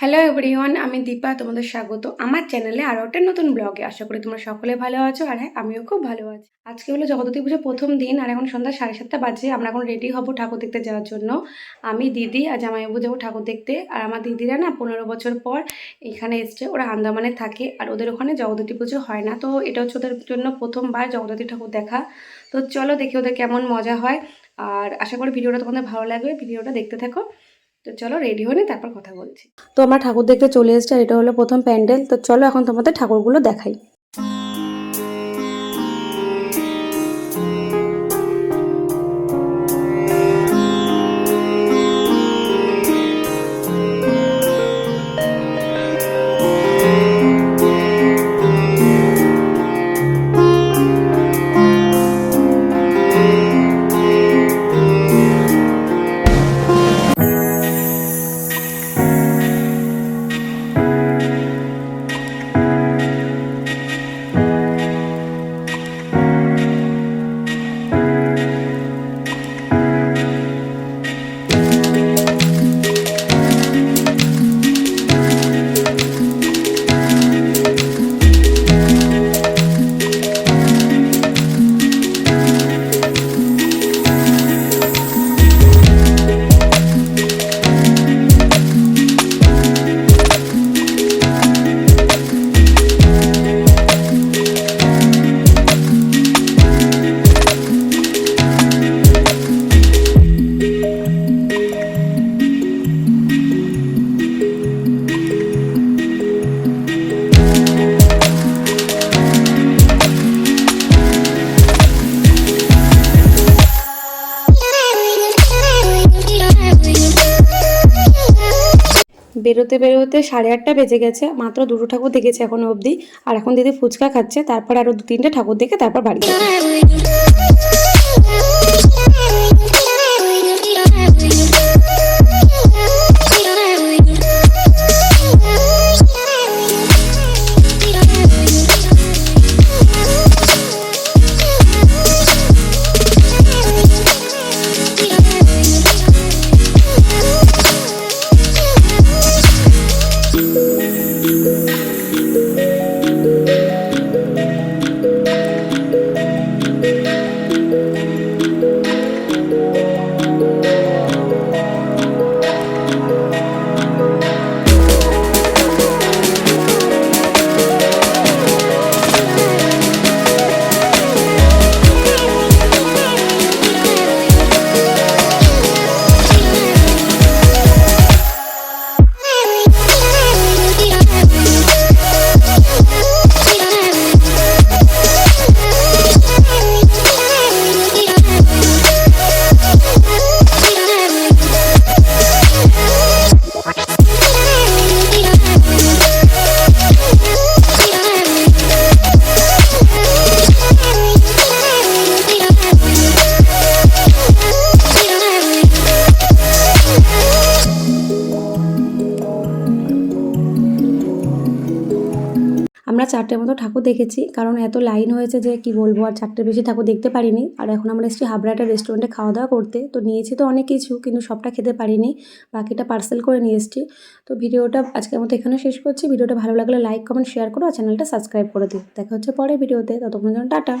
Hello everyone আমি দীপা, তোমাদের স্বাগত। আমার চ্যানেলে আরও একটা নতুন ব্লগে আশা করি তোমরা সকলে ভালো আছো আর হ্যাঁ আমিও খুব ভালো আছি। আজকে হলো জগদ্ধাত্রী পুজো প্রথম দিন আর এখন সন্ধ্যা সাড়ে সাতটা বাজে। আমরা এখন রেডি হব ঠাকুর দেখতে যাওয়ার জন্য। আমি দিদি আর জামাইবাবু যাব ঠাকুর দেখতে। আর আমার দিদিরা না পনেরো বছর পর এখানে এসছে। ওরা আন্দামানে থাকে আর ওদের ওখানে জগদ্ধাত্রী পুজো হয় না। তো এটা হচ্ছে ওদের জন্য প্রথমবার জগদ্ধাত্রী ঠাকুর দেখা। তো চলো দেখি ওদের কেমন মজা হয়। আর আশা করি ভিডিওটা তোমাদের ভালো লাগবে। ভিডিওটা দেখতে থাকো। তো চলো রেডি হলে তারপর কথা বলছি। তো আমার ঠাকুর দেখতে চলে এসেছি আর এটা হলো প্রথম প্যান্ডেল, তো চলো এখন তোমাদের ঠাকুরগুলো দেখাই। বেরোতে বেরোতে সাড়ে আটটা বেজে গেছে, মাত্র দুটো ঠাকুর দেখেছে এখনও অবধি। আর এখন দিদি ফুচকা খাচ্ছে, তারপর আরও দু তিনটে ঠাকুর দেখে তারপর বাড়ি আমরা চারটের মতো ঠাকুর দেখেছি, কারণ এত লাইন হয়েছে যে কি বলব, আর চারটে বেশি ঠাকুর দেখতে পারিনি। আর এখন আমরা এসেছি হাবড়াটা রেস্টুরেন্টে খাওয়া দাওয়া করতে। তো নিয়েছি তো অনেক কিছু, কিন্তু সবটা খেতে পারিনি। বাকিটা পার্সেল করে নিয়ে এসেছি। তো ভিডিওটা আজকের মতো এখানে শেষ করছি। ভিডিওটা ভালো লাগলে লাইক কমেন্ট শেয়ার করো, আর চ্যানেলটা সাবস্ক্রাইব করে দিও। দেখা হচ্ছে পরে ভিডিওতে। ততক্ষণ জন্য টাটা।